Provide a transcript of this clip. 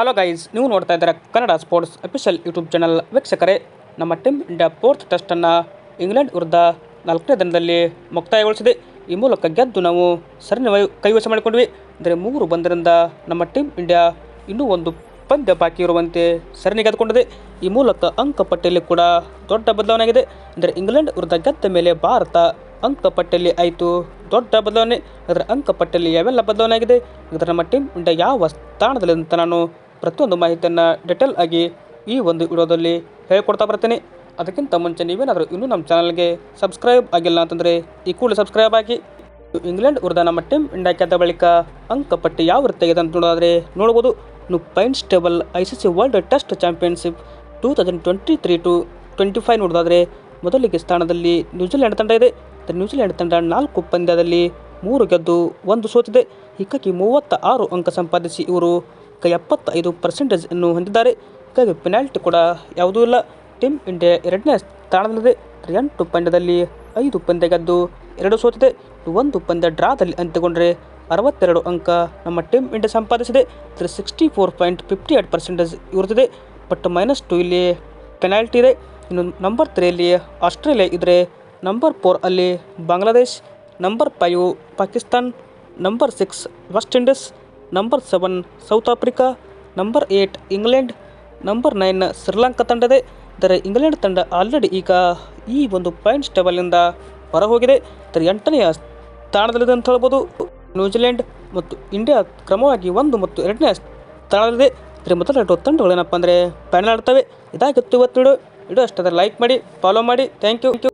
Hello guys ನೀವು ನೋಡ್ತಾ ಇದ್ದಾರೆ Kannada sports official YouTube channel ವೀಕ್ಷಕರೇ, ನಮ್ಮ ಟೀಮ್ ಇಂಡಿಯಾ ಫೋರ್ತ್ ಟೆಸ್ಟನ್ನು ಇಂಗ್ಲೆಂಡ್ ವಿರುದ್ಧ ನಾಲ್ಕನೇ ದಿನದಲ್ಲಿ ಮುಕ್ತಾಯಗೊಳಿಸಿದೆ. ಈ ಮೂಲಕ ಗೆದ್ದು ನಾವು ಸರಣಿ ಕೈವಶ ಮಾಡಿಕೊಂಡ್ವಿ. ಅಂದರೆ ಮೂರು ಬಂದರಿಂದ ನಮ್ಮ ಟೀಮ್ ಇಂಡಿಯಾ ಇನ್ನೂ ಒಂದು ಪಂದ್ಯ ಬಾಕಿ ಇರುವಂತೆ ಸರಣಿ ಗೆದ್ದುಕೊಂಡಿದೆ. ಈ ಮೂಲಕ ಅಂಕ ಪಟ್ಟಿಯಲ್ಲಿ ಕೂಡ ದೊಡ್ಡ ಬದಲಾವಣೆ ಆಗಿದೆ ಅಂದರೆ ಇಂಗ್ಲೆಂಡ್ ವಿರುದ್ಧ ಗೆದ್ದ ಮೇಲೆ ಭಾರತ ಅಂಕ ಪಟ್ಟಿಯಲ್ಲಿ ಆಯಿತು, ದೊಡ್ಡ ಬದಲಾವಣೆ. ಅದರ ಅಂಕ ಪಟ್ಟಿಯಲ್ಲಿ ಯಾವೆಲ್ಲ ಬದಲಾವಣೆ ಆಗಿದೆ ಇದರ ನಮ್ಮ ಟೀಮ್ ಇಂಡಿಯಾ ಯಾವ ಸ್ಥಾನದಲ್ಲಿ ಅಂತ ನಾನು ಪ್ರತಿಯೊಂದು ಮಾಹಿತಿಯನ್ನು ಡಿಟೇಲ್ ಆಗಿ ಈ ಒಂದು ವಿಡಿಯೋದಲ್ಲಿ ಹೇಳ್ಕೊಡ್ತಾ ಬರ್ತೀನಿ. ಅದಕ್ಕಿಂತ ಮುಂಚೆ ನೀವೇನಾದರೂ ಇನ್ನೂ ನಮ್ಮ ಚಾನಲ್ಗೆ ಸಬ್ಸ್ಕ್ರೈಬ್ ಆಗಿಲ್ಲ ಅಂತಂದರೆ ಈ ಕೂಡಲೇ ಸಬ್ಸ್ಕ್ರೈಬ್ ಆಗಿ. ಇಂಗ್ಲೆಂಡ್ ವಿರುದ್ಧ ನಮ್ಮ ಟೀಮ್ ಇಂಡಿಯಾ ಬಳಿಕ ಅಂಕಪಟ್ಟಿ ಯಾವ ರೀತಿಯಾಗಿದೆ ಅಂತ ನೋಡೋದಾದರೆ ನೋಡ್ಬೋದು. ಇನ್ನು points table I C C world test championship two thousand twenty three to twenty five ನೋಡೋದಾದರೆ ಮೊದಲಿಗೆ ಸ್ಥಾನದಲ್ಲಿ ನ್ಯೂಜಿಲೆಂಡ್ ತಂಡ ಇದೆ. ನ್ಯೂಜಿಲೆಂಡ್ ತಂಡ ನಾಲ್ಕು ಪಂದ್ಯದಲ್ಲಿ ಮೂರು ಗೆದ್ದು ಒಂದು ಸೋತಿದೆ. ಹೀಗಾಗಿ ಮೂವತ್ತ ಆರು ಅಂಕ ಸಂಪಾದಿಸಿ ಇವರು ಎಪ್ಪತ್ತೈದು ಪರ್ಸೆಂಟೇಜ್ ಅನ್ನು ಹೊಂದಿದ್ದಾರೆ. ಹೀಗಾಗಿ ಪೆನಾಲ್ಟಿ ಕೂಡ ಯಾವುದೂ ಇಲ್ಲ. ಟೀಮ್ ಇಂಡಿಯಾ ಎರಡನೇ ಸ್ಥಾನದಲ್ಲಿದೆ. ಎಂಟು ಪಂದ್ಯದಲ್ಲಿ ಐದು ಪಂದ್ಯ ಗೆದ್ದು ಎರಡು ಸೋತಿದೆ. ಒಂದು ಪಂದ್ಯ ಡ್ರಾದಲ್ಲಿ ಅಂತ್ಯಗೊಂಡರೆ ಅರವತ್ತೆರಡು ಅಂಕ ನಮ್ಮ ಟೀಮ್ ಇಂಡಿಯಾ ಸಂಪಾದಿಸಿದೆ. ಅಂದರೆ sixty four point fifty eight percentage ಇರುತ್ತದೆ. ಬಟ್ ಮೈನಸ್ ಟು ಇಲ್ಲಿ ಪೆನಾಲ್ಟಿ ಇದೆ. ಇನ್ನು ನಂಬರ್ ತ್ರೀಯಲ್ಲಿ ಆಸ್ಟ್ರೇಲಿಯಾ ಇದ್ದರೆ ನಂಬರ್ ಫೋರ್ ಅಲ್ಲಿ Bangladesh number five Pakistan number six West Indies number seven South Africa, number eight England, number nine Sri Lanka ತಂಡ ಇದೆ ಇದರ ಇಂಗ್ಲೆಂಡ್ ತಂಡ ಆಲ್ರೆಡಿ ಈಗ ಈ ಒಂದು ಪಾಯಿಂಟ್ಸ್ ಟೇಬಲ್ನಿಂದ ಹೊರ ಹೋಗಿದೆ ಇದರ ಎಂಟನೆಯ ಸ್ಥಾನದಲ್ಲಿದೆ ಅಂತ ಹೇಳ್ಬೋದು. ನ್ಯೂಜಿಲೆಂಡ್ ಮತ್ತು ಇಂಡಿಯಾ ಕ್ರಮವಾಗಿ ಒಂದು ಮತ್ತು ಎರಡನೇ ಸ್ಥಾನದಲ್ಲಿದೆ. ಇದರ ಮೊದಲ ಎರಡು ತಂಡಗಳೇನಪ್ಪ ಅಂದರೆ ಫೈನಲ್ ಆಡ್ತವೆ. ಇದಾಗಿತ್ತು ಇವತ್ತು ವಿಡಿಯೋ. ವಿಡಿಯೋ ಅಷ್ಟಾದರೆ ಲೈಕ್ ಮಾಡಿ ಫಾಲೋ ಮಾಡಿ. Thank you